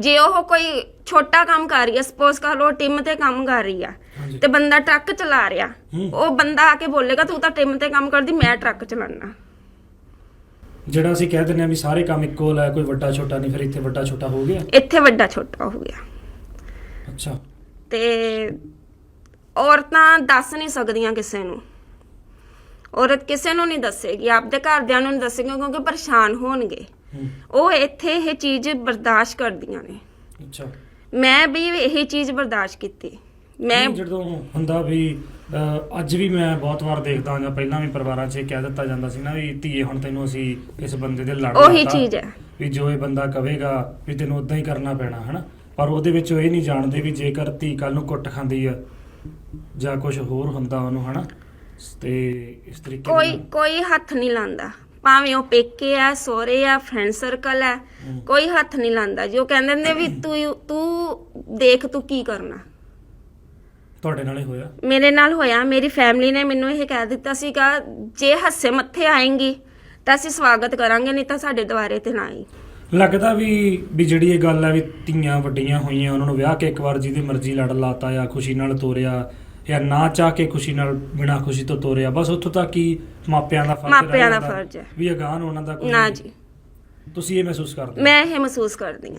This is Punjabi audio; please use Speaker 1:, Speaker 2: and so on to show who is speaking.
Speaker 1: ਜੇ ਉਹ ਕੋਈ ਛੋਟਾ ਕੰਮ ਕਰ ਰਹੀ ਹੈ ਸਪੋਜ਼ ਕਰ ਲਓ ਟਿਮ ਤੇ ਕੰਮ ਕਰ ਰਹੀ ਆ
Speaker 2: ਹਾਂਜੀ।
Speaker 1: ਤੇ ਬੰਦਾ ਟਰੱਕ ਚਲਾ ਰਿਹਾ
Speaker 2: ਹੂੰ।
Speaker 1: ਉਹ ਬੰਦਾ ਆ ਕੇ ਬੋਲੇਗਾ ਤੂੰ ਤਾਂ ਟਿਮ ਤੇ ਕੰਮ ਕਰਦੀ ਮੈਂ ਟਰੱਕ ਚਲਾਉਣਾ।
Speaker 2: ਜਿਹੜਾ ਅਸੀਂ ਕਹਿ ਦਿੰਦੇ ਆ ਵੀ ਸਾਰੇ ਕੰਮ ਇੱਕੋ ਲੈ ਕੋਈ ਵੱਡਾ ਛੋਟਾ ਨਹੀਂ ਫਿਰ ਇੱਥੇ ਵੱਡਾ ਛੋਟਾ ਹੋ ਗਿਆ?
Speaker 1: ਇੱਥੇ ਵੱਡਾ ਛੋਟਾ ਹੋ ਗਿਆ।
Speaker 2: ਅੱਛਾ।
Speaker 1: ਤੇ ਔਰਤਾਂ ਦੱਸ ਨਹੀਂ ਸਕਦੀਆਂ ਕਿਸੇ ਨੂੰ। ਔਰਤ ਕਿਸੇ ਨੂੰ ਨਹੀਂ ਦੱਸੇਗੀ ਆਪਦੇ ਘਰਦਿਆਂ ਨੂੰ ਨਹੀਂ ਦੱਸੇਗੀ ਕਿਉਂਕਿ ਪਰੇਸ਼ਾਨ ਹੋਣਗੇ।
Speaker 2: ਹੂੰ
Speaker 1: ਉਹ ਇੱਥੇ ਇਹ ਚੀਜ਼ ਬਰਦਾਸ਼ਤ ਕਰਦੀਆਂ ਨੇ।
Speaker 2: ਅੱਛਾ।
Speaker 1: ਮੈਂ ਵੀ ਇਹ ਚੀਜ਼ ਬਰਦਾਸ਼ਤ ਕੀਤੀ। ਮੈਂ
Speaker 2: ਜਦੋਂ ਹੁੰਦਾ ਵੀ ਅੱਜ ਵੀ ਮੈਂ ਬਹੁਤ ਵਾਰ ਦੇਖਦਾ ਜਾਂ ਪਹਿਲਾਂ ਵੀ ਪਰਿਵਾਰਾਂ 'ਚ ਇਹ ਕਹਿ ਦਿੱਤਾ ਜਾਂਦਾ ਸੀ ਨਾ ਵੀ ਧੀਏ ਹੁਣ ਤੈਨੂੰ ਅਸੀਂ ਇਸ ਬੰਦੇ ਦੇ ਲੜ
Speaker 1: ਉਹੀ ਚੀਜ਼ ਹੈ।
Speaker 2: ਵੀ ਜੋ ਇਹ ਬੰਦਾ ਕਵੇਗਾ ਵੀ ਤੈਨੂੰ ਉਦਾਂ ਹੀ ਕਰਨਾ ਪੈਣਾ ਹਨਾ? ਪਰ ਉਹਦੇ ਵਿੱਚ ਉਹ ਇਹ ਨਹੀਂ ਜਾਣਦੇ ਵੀ ਜੇਕਰ ਧੀ ਕੱਲ ਨੂੰ ਕੁੱਟ ਖਾਂਦੀ ਆ ਜਾਂ ਕੁਝ ਹੋਰ ਹੁੰਦਾ ਉਹਨੂੰ ਹਨਾ? ਤੇ ਇਸ ਤਰੀਕੇ
Speaker 1: ਕੋਈ ਕੋਈ ਹੱਥ ਨਹੀਂ ਲਾਂਦਾ ਭਾਵੇਂ ਉਹ ਪੇਕੇ ਆ ਸੋਹਰੇ ਆ ਫਰੈਂਡ ਸਰਕਲ ਆ। ਕੋਈ ਹੱਥ ਨਹੀਂ ਲਾਂਦਾ ਜੋ ਕਹਿੰਦੇ ਨੇ ਵੀ ਤੂੰ ਤੂੰ ਦੇਖ ਤੂੰ ਕੀ ਕਰਨਾ।
Speaker 2: ਤੁਹਾਡੇ ਨਾਲ ਹੀ ਹੋਇਆ?
Speaker 1: ਮੇਰੇ ਨਾਲ ਹੋਇਆ। ਮੇਰੀ ਫੈਮਿਲੀ ਨੇ ਮੈਨੂੰ ਇਹ ਕਹਿ ਦਿੱਤਾ ਸੀਗਾ ਜੇ ਹੱਸੇ ਮੱਥੇ ਆਏਂਗੀ ਤਾਂ ਅਸੀਂ ਸਵਾਗਤ ਕਰਾਂਗੇ ਨਹੀਂ ਤਾਂ ਸਾਡੇ ਦੁਆਰੇ ਤੇ ਨਾ ਆਈ।
Speaker 2: ਲੱਗਦਾ ਵੀ ਵੀ ਜਿਹੜੀ ਇਹ ਗੱਲ ਹੈ ਵੀ ਧੀਆਂ ਵੱਡੀਆਂ ਹੋਈਆਂ ਉਹਨਾਂ ਨੂੰ ਵਿਆਹ ਕੇ ਇੱਕ ਵਾਰ ਜਿਹਦੀ ਮਰਜ਼ੀ ਲੜ ਲਾਤਾ ਜਾਂ ਖੁਸ਼ੀ ਨਾਲ ਤੋਰਿਆ ਜਾਂ ਨਾ ਚਾਹ ਕੇ ਖੁਸ਼ੀ ਨਾਲ ਬਿਨਾਂ ਖੁਸ਼ੀ ਤੋਂ ਤੋਰਿਆ ਬਸ ਉੱਥੋਂ ਤੱਕ ਹੀ ਮਾਪਿਆਂ ਦਾ ਫਰਜ਼
Speaker 1: ਮਾਪਿਆਂ ਦਾ ਫਰਜ਼ ਹੈ।
Speaker 2: ਵੀ ਅਗਾਨ ਉਹਨਾਂ ਦਾ ਕੋਈ
Speaker 1: ਨਾ ਜੀ
Speaker 2: ਤੁਸੀਂ ਇਹ ਮਹਿਸੂਸ ਕਰਦੇ ਹੋ?
Speaker 1: ਮੈਂ ਇਹ ਮਹਿਸੂਸ ਕਰਦੀ ਹਾਂ